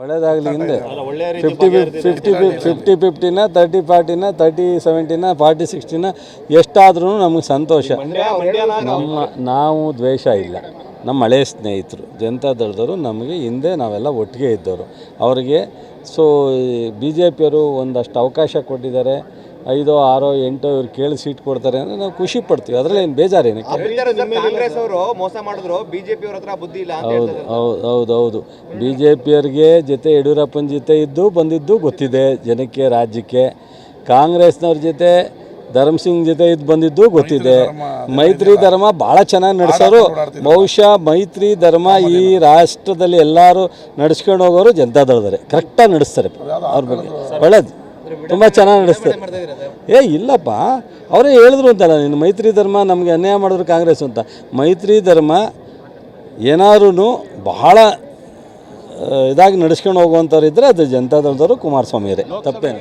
ಒಳ್ಳೇದಾಗಲಿ ಹಿಂದೆ. Fifty fifty fifty ಫಿಫ್ಟಿನ ತರ್ಟಿ ಫಾರ್ಟಿನ ತರ್ಟಿ ಸೆವೆಂಟಿನ ಫಾರ್ಟಿ ಸಿಕ್ಸ್ಟಿನ ಎಷ್ಟಾದ್ರೂ ನಮಗೆ ಸಂತೋಷ. ನಮ್ಮ ನಾವು ದ್ವೇಷ ಇಲ್ಲ. ನಮ್ಮ ಹಳೆಯ ಸ್ನೇಹಿತರು ಜನತಾದಳದವರು ನಮಗೆ ಹಿಂದೆ ನಾವೆಲ್ಲ ಒಟ್ಟಿಗೆ ಇದ್ದವರು. ಅವರಿಗೆ ಸೊ ಬಿ ಜೆ ಪಿಯವರು ಒಂದಷ್ಟು ಅವಕಾಶ ಕೊಟ್ಟಿದ್ದಾರೆ. ಐದೋ ಆರೋ ಎಂಟೋ ಇವ್ರು ಕೇಳಿ ಸೀಟ್ ಕೊಡ್ತಾರೆ ಅಂದರೆ ನಾವು ಖುಷಿ ಪಡ್ತೀವಿ. ಅದರಲ್ಲಿ ಏನು ಬೇಜಾರೇನು ಕಾಂಗ್ರೆಸ್ ಅವರು ಮೋಸ ಮಾಡಿದ್ರು ಬಿಜೆಪಿ ಅವ್ರ ಹತ್ರ ಬುದ್ಧಿ ಇಲ್ಲ ಅಂತ ಹೌದು ಹೌದು ಹೌದು ಹೌದು. ಬಿ ಜೆ ಪಿಯವ್ರಿಗೆ ಜೊತೆ ಯಡಿಯೂರಪ್ಪನ ಜೊತೆ ಇದ್ದು ಬಂದಿದ್ದು ಗೊತ್ತಿದೆ ಜನಕ್ಕೆ ರಾಜ್ಯಕ್ಕೆ. ಕಾಂಗ್ರೆಸ್ನವ್ರ ಜೊತೆ ಧರ್ಮಸಿಂಗ್ ಜೊತೆ ಇದ್ದು ಬಂದಿದ್ದು ಗೊತ್ತಿದೆ. ಮೈತ್ರಿ ಧರ್ಮ ಭಾಳ ಚೆನ್ನಾಗಿ ನಡೆಸೋರು. ಬಹುಶಃ ಮೈತ್ರಿ ಧರ್ಮ ಈ ರಾಷ್ಟ್ರದಲ್ಲಿ ಎಲ್ಲರೂ ನಡ್ಸ್ಕೊಂಡು ಹೋಗೋರು ಜನತಾದಳದರೆ ಕರೆಕ್ಟಾಗಿ ನಡೆಸ್ತಾರೆ. ಅವ್ರ ಬಗ್ಗೆ. ಒಳ್ಳೇದು. ತುಂಬ ಚೆನ್ನಾಗಿ ನಡೆಸ್ತಾರೆ ಏ ಇಲ್ಲಪ್ಪ. ಅವರೇ ಹೇಳಿದ್ರು ಅಂತಲ್ಲ ನೀನು ಮೈತ್ರಿ ಧರ್ಮ ನಮಗೆ ಅನ್ಯಾಯ ಮಾಡಿದ್ರು ಕಾಂಗ್ರೆಸ್ ಅಂತ. ಮೈತ್ರಿ ಧರ್ಮ ಏನಾದ್ರೂ ಬಹಳ ಇದಾಗಿ ನಡೆಸ್ಕೊಂಡು ಹೋಗುವಂಥವ್ರು ಇದ್ದರೆ ಅದು ಜನತಾದಳದವರು ಕುಮಾರಸ್ವಾಮಿಯವರೇ. ತಪ್ಪೇನು